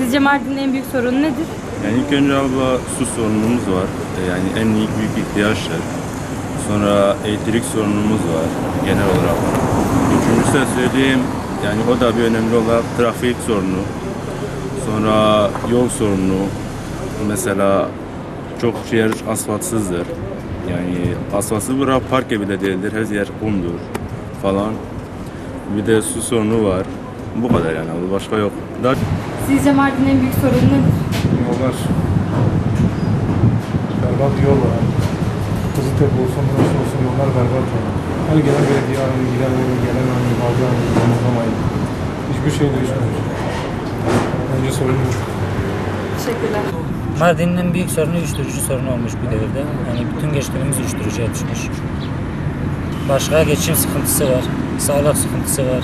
Sizce Mardin'in en büyük sorunu nedir? Yani ilk önce abla su sorunumuz var. E, Yani en ilk büyük ihtiyaçtır. Sonra elektrik sorunumuz var genel olarak. Üçüncüsü de söyleyeyim yani o da bir önemli olarak trafik sorunu. Sonra yol sorunu. Mesela çok yer asfaltsızdır. Yani asfaltsız bırak park bile değildir. Her yer kumdur falan. Bir de su sorunu var. Bu kadar yani abla, başka yok. Daha Sizce Mardin'in en büyük sorunu nedir? Yollar. Berbat yol var. Kızıltepe olsun, burası olsun yollar berbat yani. Her gelen belediye aynı, giden aynı, gelen aynı, bazı aynı, zamanlamayı. Hiçbir şey değişmemiş. Bence sorun bu. Teşekkürler. Mardin'in en büyük sorunu uyuşturucu sorunu olmuş bu devirde. Yani bütün gençlerimiz uyuşturucuya düşmüş. Başka geçim sıkıntısı var, sağlık sıkıntısı var.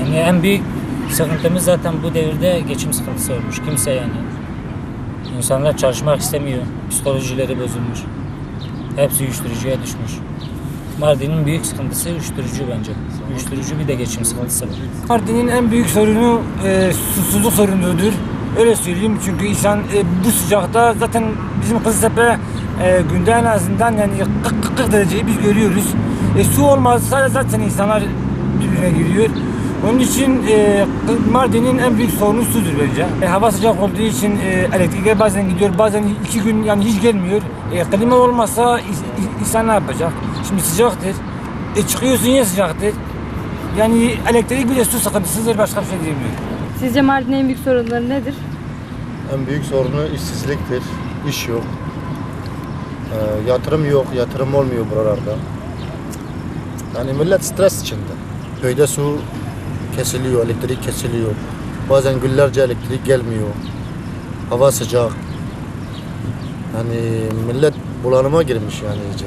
Yani en büyük sıkıntımız zaten bu devirde geçim sıkıntısı olmuş. Kimse yani. İnsanlar çalışmak istemiyor. Psikolojileri bozulmuş. Hepsi uyuşturucuya düşmüş. Mardin'in büyük sıkıntısı uyuşturucu bence. Uyuşturucu bir de geçim sıkıntısı var. Mardin'in en büyük sorunu e, susuzluk sorunudur. Öyle söyleyeyim çünkü insan e, bu sıcakta zaten bizim Kızıltepe e, günde en azından yani 40, 40 dereceyi biz görüyoruz. E, su olmazsa zaten insanlar birbirine giriyor. Onun için e, Mardin'in en büyük sorunu sudur bence. E, hava sıcak olduğu için e, elektrikler bazen gidiyor, bazen iki gün yani hiç gelmiyor. E, klima is- insan ne yapacak? Şimdi sıcaktır. E, çıkıyorsun yine sıcaktır. Yani elektrik bir de su sıkıntısıdır başka bir şey diyemiyorum. Sizce Mardin'in en büyük sorunları nedir? En büyük sorunu işsizliktir. İş yok. Ee, yatırım yok. Yatırım olmuyor buralarda. Yani millet stres içinde. Köyde su kesiliyor, elektrik kesiliyor. Bazen günlerce elektrik gelmiyor. Hava sıcak. Yani millet bulanıma girmiş yani iyice.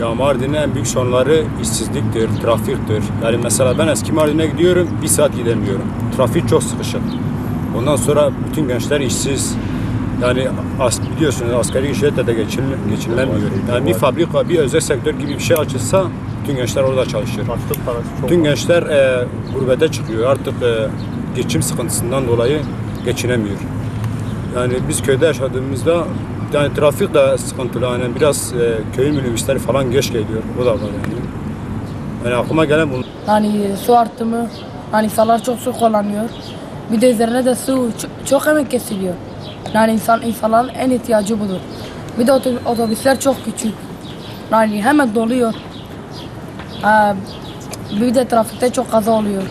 Ya Mardin'in en büyük sorunları işsizliktir, trafiktir. Yani mesela ben eski Mardin'e gidiyorum, bir saat gidemiyorum. Trafik çok sıkışık. Ondan sonra bütün gençler işsiz. Yani as, biliyorsunuz asgari ücretle de geçin, geçinilemiyor. Yani bir fabrika, bir özel sektör gibi bir şey açılsa bütün gençler orada çalışır. Başlık parası çok Bütün gençler e, gurbete çıkıyor. Artık e, geçim sıkıntısından dolayı geçinemiyor. Yani biz köyde yaşadığımızda yani trafik de sıkıntılı. Yani biraz e, köyün minibüsleri falan geç geliyor. O da var yani. Yani aklıma gelen bu. Yani su artımı, hani insanlar çok su kullanıyor. Bir de üzerine de su ç- çok emek kesiliyor. Yani insan insanların en ihtiyacı budur. Bir de oto- otobüsler çok küçük. Yani hemen doluyor. Ha, bir de trafikte çok kaza oluyor.